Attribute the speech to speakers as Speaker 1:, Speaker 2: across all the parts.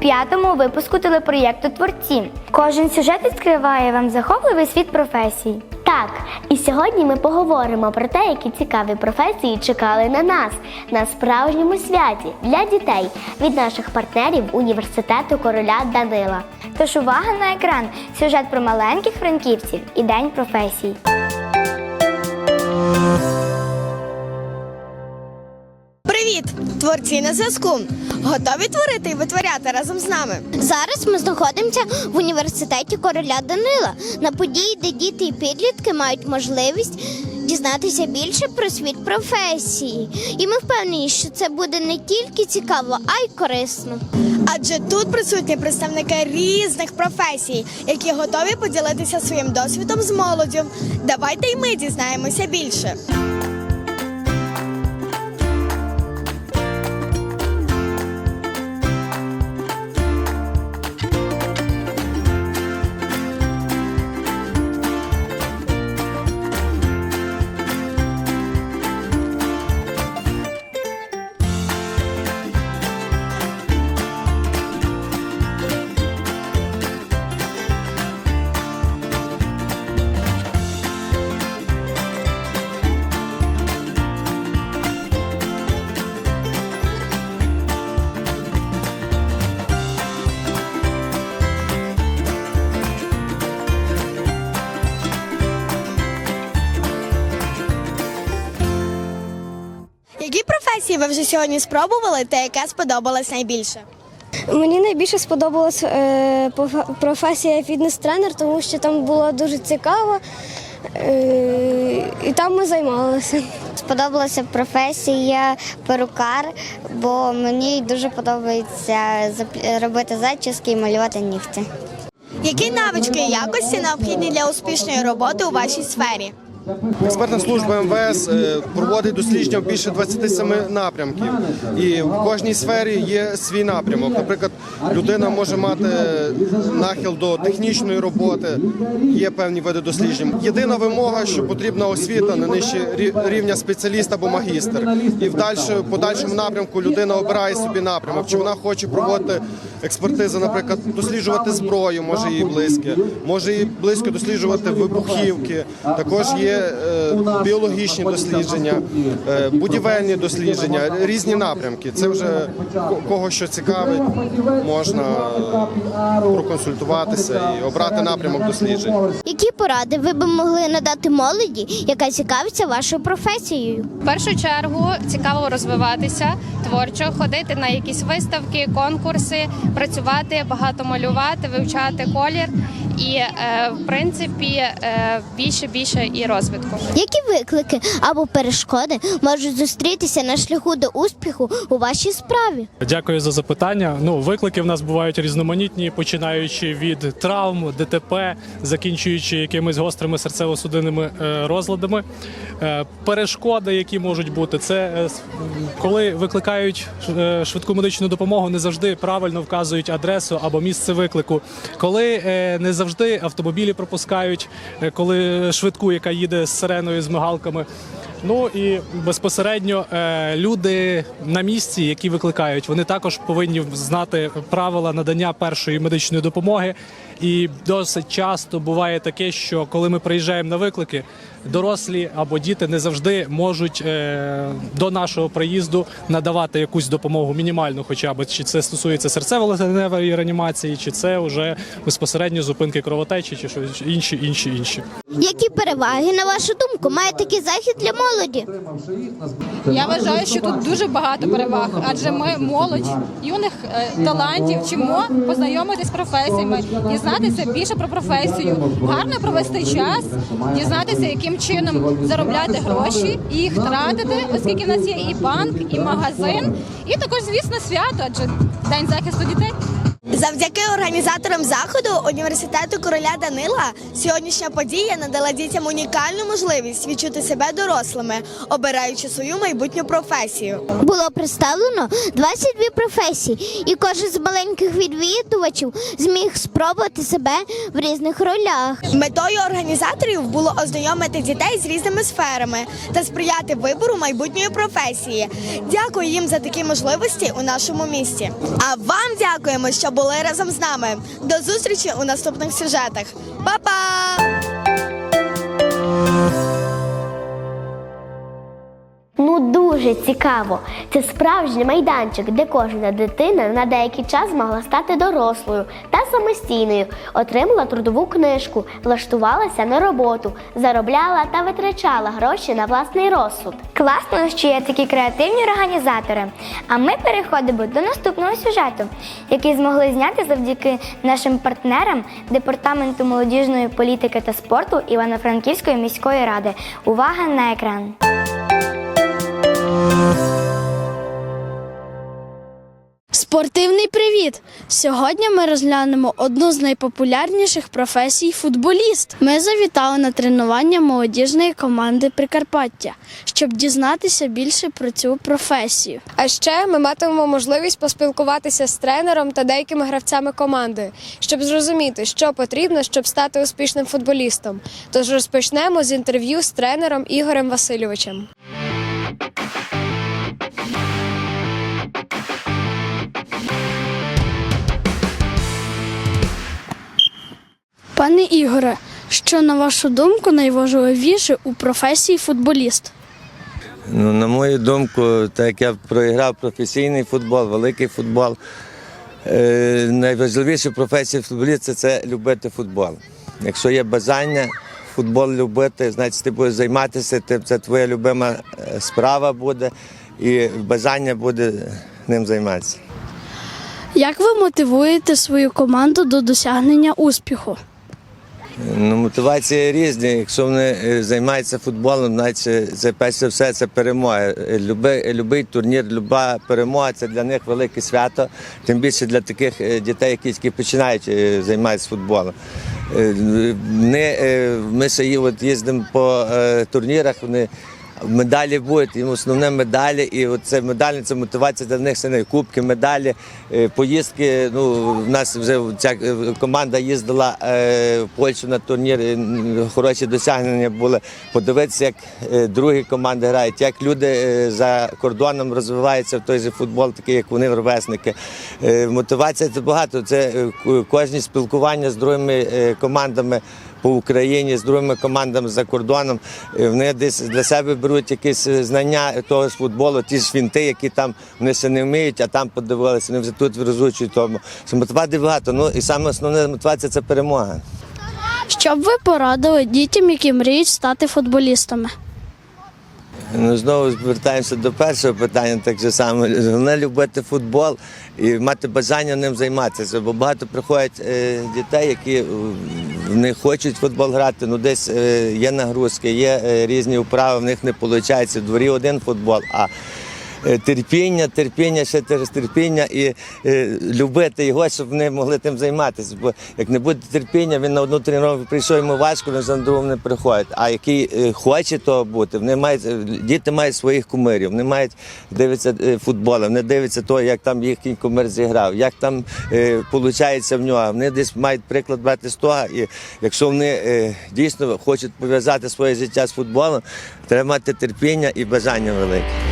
Speaker 1: П'ятому випуску телепроєкту Творці. Кожен сюжет відкриває вам захопливий світ професій.
Speaker 2: Так, і сьогодні ми поговоримо про те, які цікаві професії чекали на нас на справжньому святі для дітей від наших партнерів університету короля Данила.
Speaker 1: Тож увага на екран! Сюжет про маленьких франківців і день професій.
Speaker 3: Творці на зв'язку. Готові творити і витворяти разом з нами?
Speaker 2: Зараз ми знаходимося в університеті короля Данила на події, де діти і підлітки мають можливість дізнатися більше про світ професії. І ми впевнені, що це буде не тільки цікаво, а й корисно.
Speaker 3: Адже тут присутні представники різних професій, які готові поділитися своїм досвідом з молоддю. Давайте й ми дізнаємося більше. Вже сьогодні спробували та яка сподобалась найбільше?
Speaker 4: Мені найбільше сподобалась е, професія фітнес-тренер, тому що там було дуже цікаво, е, і там ми займалися.
Speaker 2: Сподобалася професія перукар, бо мені дуже подобається робити зачіски і малювати нігті.
Speaker 3: Які навички і якості необхідні для успішної роботи у вашій сфері?
Speaker 5: Експертна служба МВС е, проводить дослідження в більше 27 напрямків, і в кожній сфері є свій напрямок. Наприклад, людина може мати нахил до технічної роботи, є певні види досліджень. Єдина вимога, що потрібна освіта не нижче рі- рівня спеціаліст або магістр. І в подальшому напрямку людина обирає собі напрямок. Чи вона хоче проводити експертизи, наприклад, досліджувати зброю, може їй близьке, може їй близько досліджувати вибухівки. Також є е, біологічні дослідження, е, будівельні дослідження, різні напрямки. Це вже кого що цікавить, можна е, проконсультуватися і обрати напрямок досліджень.
Speaker 2: Які поради ви б могли надати молоді, яка цікавиться вашою професією?
Speaker 6: В першу чергу цікаво розвиватися творчо, ходити на якісь виставки, конкурси, працювати, багато малювати, вивчати колір і, е, в принципі, е, більше більше і розвитку.
Speaker 2: Які виклики або перешкоди можуть зустрітися на шляху до успіху у вашій справі?
Speaker 7: Дякую за запитання. Ну, виклики в нас бувають різноманітні, починаючи від травм, ДТП, закінчуючи якимись гострими серцево-судинними е, розладами. Перешкоди, які можуть бути, це коли викликають швидку медичну допомогу, не завжди правильно вказують адресу або місце виклику. Коли не завжди автомобілі пропускають, е, коли швидку, яка їде з сиреною, з мигалками. Ну і безпосередньо е, люди на місці, які викликають, вони також повинні знати правила надання першої медичної допомоги. І досить часто буває таке, що коли ми приїжджаємо на виклики, дорослі або діти не завжди можуть е, до нашого приїзду надавати якусь допомогу мінімальну, хоча б чи це стосується серцево-легеневої реанімації, чи це вже безпосередньо зупинки кровотечі, чи щось інші, інші, інші.
Speaker 2: Які переваги, на вашу думку, має такий захід для молоді?
Speaker 8: Я вважаю, що тут дуже багато переваг, адже ми молодь юних е, талантів вчимо познайомитись з професіями, дізнатися більше про професію, гарно провести час, дізнатися, яким чином заробляти гроші і їх тратити, оскільки в нас є і банк, і магазин, і також, звісно, свято, адже день захисту дітей.
Speaker 3: Завдяки організаторам заходу університету короля Данила сьогоднішня подія надала дітям унікальну можливість відчути себе дорослими, обираючи свою майбутню професію.
Speaker 9: Було представлено 22 професії, і кожен з маленьких відвідувачів зміг спробувати себе в різних ролях.
Speaker 3: Метою організаторів було ознайомити дітей з різними сферами та сприяти вибору майбутньої професії. Дякую їм за такі можливості у нашому місті. А вам дякуємо, що були разом з нами. До зустрічі у наступних сюжетах. Па-па!
Speaker 10: Ну дуже цікаво. Це справжній майданчик, де кожна дитина на деякий час могла стати дорослою та самостійною, отримала трудову книжку, влаштувалася на роботу, заробляла та витрачала гроші на власний розсуд. Класно, що є такі креативні організатори. А ми переходимо до наступного сюжету, який змогли зняти завдяки нашим партнерам департаменту молодіжної політики та спорту Івано-Франківської міської ради. Увага на екран.
Speaker 11: Спортивний привіт! Сьогодні ми розглянемо одну з найпопулярніших професій футболіст. Ми завітали на тренування молодіжної команди Прикарпаття, щоб дізнатися більше про цю професію.
Speaker 12: А ще ми матимемо можливість поспілкуватися з тренером та деякими гравцями команди, щоб зрозуміти, що потрібно, щоб стати успішним футболістом. Тож розпочнемо з інтерв'ю з тренером Ігорем Васильовичем.
Speaker 11: Пане Ігоре, що на вашу думку найважливіше у професії футболіст?
Speaker 13: Ну, на мою думку, так як я проіграв професійний футбол, великий футбол. Е, найважливіша професія футболіста це любити футбол. Якщо є бажання футбол любити, значить ти будеш займатися, тим, це твоя любима е, справа буде і бажання буде ним займатися.
Speaker 11: Як ви мотивуєте свою команду до досягнення успіху?
Speaker 13: Ну, мотивація різні. Якщо вони е, займаються футболом, значить це перш за все це перемога. Любий, любий турнір, люба перемога це для них велике свято. Тим більше для таких е, дітей, які тільки починають е, займатися футболом. Ми, ми їздимо по турнірах, вони медалі будуть, їм основне медалі, і це медалі, це мотивація для них сини, кубки, медалі, е, поїздки. Ну, в нас вже ця е, команда їздила е, в Польщу на турнір, хороші досягнення були. Подивитися, як другі команди грають, як люди за кордоном розвиваються в той же футбол, такий як вони ровесники. Мотивація це багато. Це кожні спілкування з другими командами по Україні з другими командами за кордоном. Вони десь для себе беруть якісь е, знання того з футболу, ті ж фінти, які там вони ще не вміють, а там подивилися, вони вже тут розучують тому. Мотивації багато. Ну і саме основна мотивація це перемога.
Speaker 11: Що б ви порадили дітям, які мріють стати футболістами?
Speaker 13: Ну, знову звертаємося до першого питання, так же само. Головне любити футбол і мати бажання ним займатися. Бо багато приходять е, дітей, які не хочуть футбол грати, ну десь е, є нагрузки, є е, різні вправи, в них не виходить. В дворі один футбол. а Терпіння, терпіння, ще теж терпіння і е, любити його, щоб вони могли тим займатися. Бо як не буде терпіння, він на одну тренування прийшов йому важко, він за другу не приходить. А який е, хоче того бути, вони мають е, діти мають своїх кумирів, вони мають дивитися е, футбол, вони дивляться того, як там їхній кумир зіграв, як там е, виходить в нього. Вони десь мають приклад брати з того. І якщо вони е, дійсно хочуть пов'язати своє життя з футболом, треба мати терпіння і бажання велике.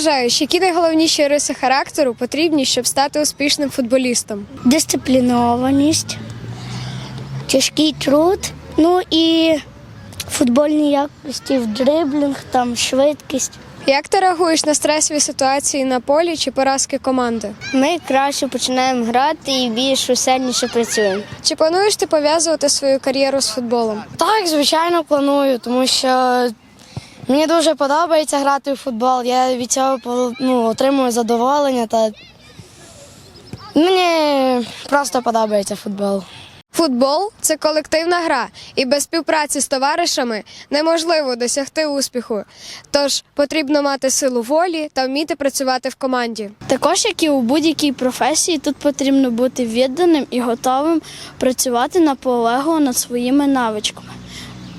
Speaker 12: Ти які найголовніші риси характеру потрібні, щоб стати успішним футболістом?
Speaker 11: Дисциплінованість, тяжкий труд, ну і футбольні якості в дриблінг, там швидкість.
Speaker 12: Як ти реагуєш на стресові ситуації на полі чи поразки команди?
Speaker 11: Ми краще починаємо грати і більш усердніше працюємо.
Speaker 12: Чи плануєш ти пов'язувати свою кар'єру з футболом?
Speaker 11: Так, звичайно, планую, тому що мені дуже подобається грати в футбол. Я від цього ну, отримую задоволення та мені просто подобається футбол.
Speaker 12: Футбол це колективна гра, і без співпраці з товаришами неможливо досягти успіху. Тож потрібно мати силу волі та вміти працювати в команді.
Speaker 11: Також, як і у будь-якій професії, тут потрібно бути відданим і готовим працювати наполегливо над своїми навичками.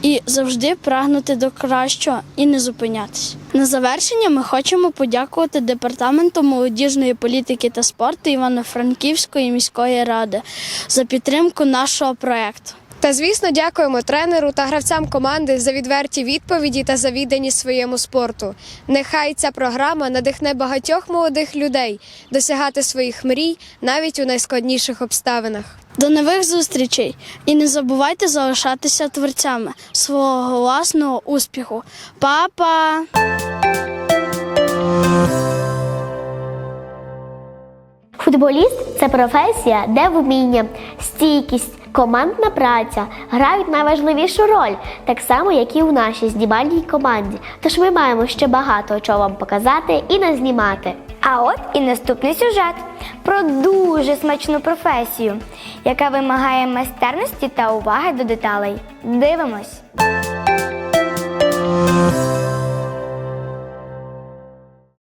Speaker 11: І завжди прагнути до кращого і не зупинятися. На завершення ми хочемо подякувати департаменту молодіжної політики та спорту Івано-Франківської міської ради за підтримку нашого проекту.
Speaker 12: Та звісно, дякуємо тренеру та гравцям команди за відверті відповіді та за відданість своєму спорту. Нехай ця програма надихне багатьох молодих людей досягати своїх мрій навіть у найскладніших обставинах.
Speaker 11: До нових зустрічей і не забувайте залишатися творцями свого власного успіху. Па-па!
Speaker 10: Футболіст це професія, де вміння, стійкість, командна праця грають найважливішу роль, так само, як і у нашій знімальній команді. Тож ми маємо ще багато чого вам показати і назнімати.
Speaker 9: А от і наступний сюжет про дуже смачну професію, яка вимагає майстерності та уваги до деталей. Дивимось.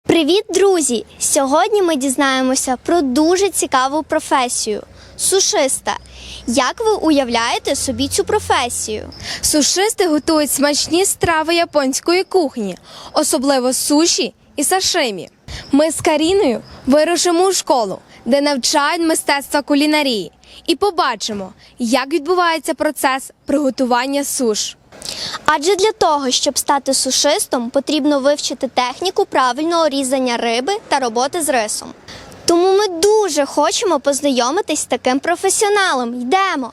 Speaker 9: Привіт, друзі! Сьогодні ми дізнаємося про дуже цікаву професію сушиста. Як ви уявляєте собі цю професію?
Speaker 14: Сушисти готують смачні страви японської кухні, особливо суші і сашимі. Ми з Каріною вирушимо у школу, де навчають мистецтва кулінарії, і побачимо, як відбувається процес приготування суш.
Speaker 9: Адже для того, щоб стати сушистом, потрібно вивчити техніку правильного різання риби та роботи з рисом. Тому ми дуже хочемо познайомитись з таким професіоналом. Йдемо!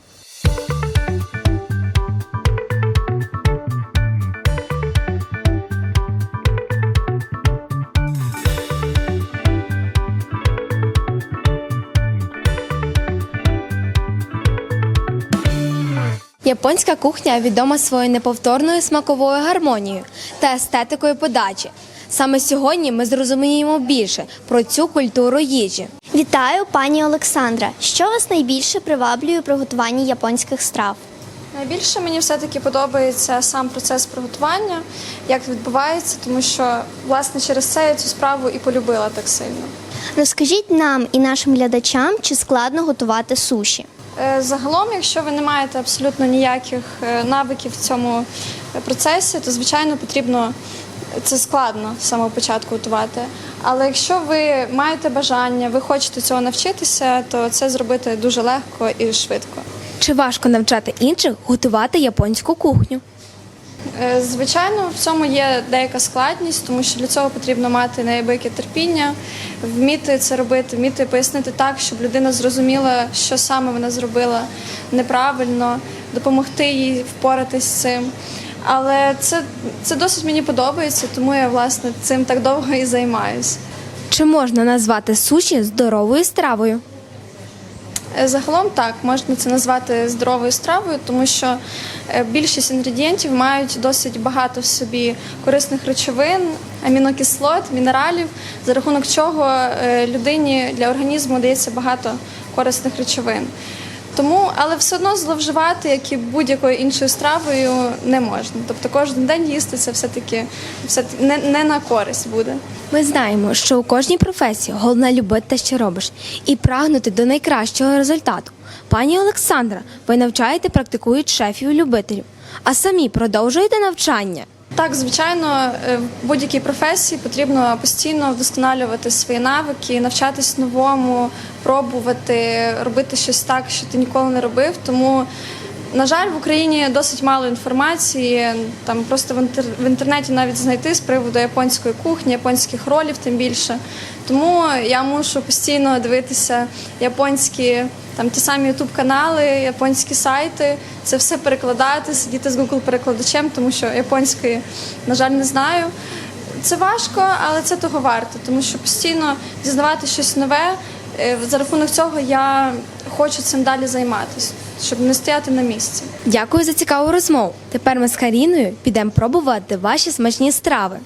Speaker 14: Японська кухня відома своєю неповторною смаковою гармонією та естетикою подачі. Саме сьогодні ми зрозуміємо більше про цю культуру їжі.
Speaker 9: Вітаю, пані Олександра. Що вас найбільше приваблює у приготуванні японських страв?
Speaker 15: Найбільше мені все-таки подобається сам процес приготування, як відбувається, тому що власне через це я цю справу і полюбила так сильно.
Speaker 9: Розкажіть нам і нашим глядачам, чи складно готувати суші.
Speaker 15: Е, Загалом, якщо ви не маєте абсолютно ніяких е, навиків в цьому е, процесі, то звичайно потрібно це складно з самого початку готувати. Але якщо ви маєте бажання, ви хочете цього навчитися, то це зробити дуже легко і швидко.
Speaker 14: Чи важко навчати інших готувати японську кухню?
Speaker 15: Е, Звичайно, в цьому є деяка складність, тому що для цього потрібно мати неабияке терпіння, вміти це робити, вміти пояснити так, щоб людина зрозуміла, що саме вона зробила неправильно, допомогти їй впоратись з цим. Але це, це досить мені подобається, тому я власне цим так довго і займаюся.
Speaker 14: Чи можна назвати суші здоровою стравою?
Speaker 15: Е, Загалом так можна це назвати здоровою стравою, тому що е, більшість інгредієнтів мають досить багато в собі корисних речовин, амінокислот, мінералів, за рахунок чого е, людині для організму дається багато корисних речовин. Тому, але все одно зловживати, як і будь-якою іншою стравою, не можна. Тобто кожен день їсти це все-таки все не, не на користь буде.
Speaker 14: Ми знаємо, що у кожній професії головне любити те, що робиш, і прагнути до найкращого результату. Пані Олександра, ви навчаєте практикують шефів і любителів, а самі продовжуєте навчання.
Speaker 15: Так, звичайно, е, в будь-якій професії потрібно постійно вдосконалювати свої навики, навчатись новому, пробувати, робити щось так, що ти ніколи не робив. Тому На жаль, в Україні досить мало інформації. Там просто в, інтер... в інтернеті навіть знайти з приводу японської кухні, японських ролів, тим більше. Тому я мушу постійно дивитися японські там ті самі ютуб канали, японські сайти. Це все перекладати, сидіти з Google перекладачем, тому що японської, на жаль, не знаю. Це важко, але це того варто, тому що постійно дізнавати щось нове. Е, За рахунок цього я хочу цим далі займатися, щоб не стояти на місці.
Speaker 14: Дякую за цікаву розмову. Тепер ми з Каріною підемо пробувати ваші смачні страви.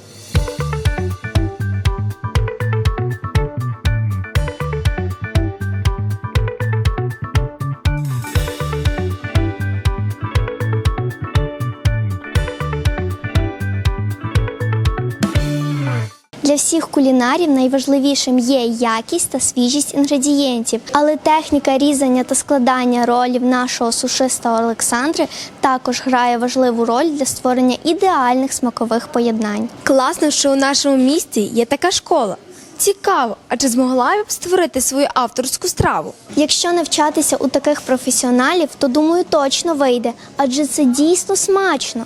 Speaker 9: Всіх кулінарів найважливішим є якість та свіжість інгредієнтів, але техніка різання та складання ролів нашого сушиста Олександри також грає важливу роль для створення ідеальних смакових поєднань.
Speaker 14: Класно, що у нашому місті є така школа. Цікаво, а чи змогла я б створити свою авторську страву?
Speaker 9: Якщо навчатися у таких професіоналів, то думаю, точно вийде, адже це дійсно смачно.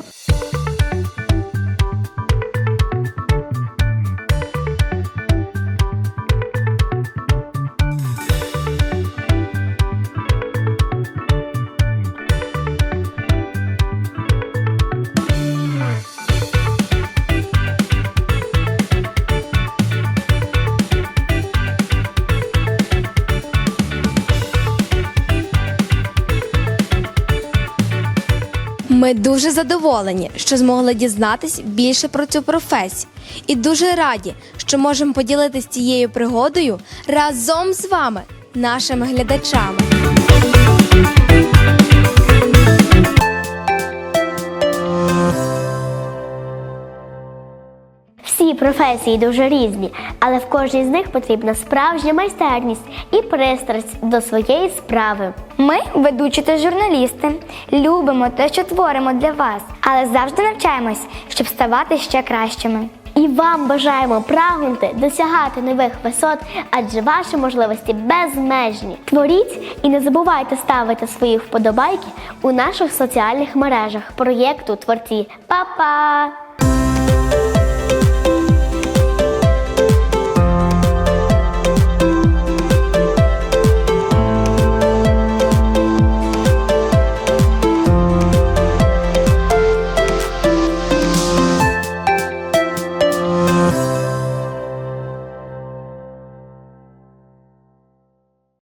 Speaker 14: Ми дуже задоволені, що змогли дізнатись більше про цю професію, і дуже раді, що можемо поділитися цією пригодою разом з вами, нашими глядачами.
Speaker 10: Професії дуже різні, але в кожній з них потрібна справжня майстерність і пристрасть до своєї справи.
Speaker 9: Ми, ведучі та журналісти, любимо те, що творимо для вас, але завжди навчаємось, щоб ставати ще кращими.
Speaker 10: І вам бажаємо прагнути досягати нових висот, адже ваші можливості безмежні. Творіть і не забувайте ставити свої вподобайки у наших соціальних мережах проєкту Творці. Па-па!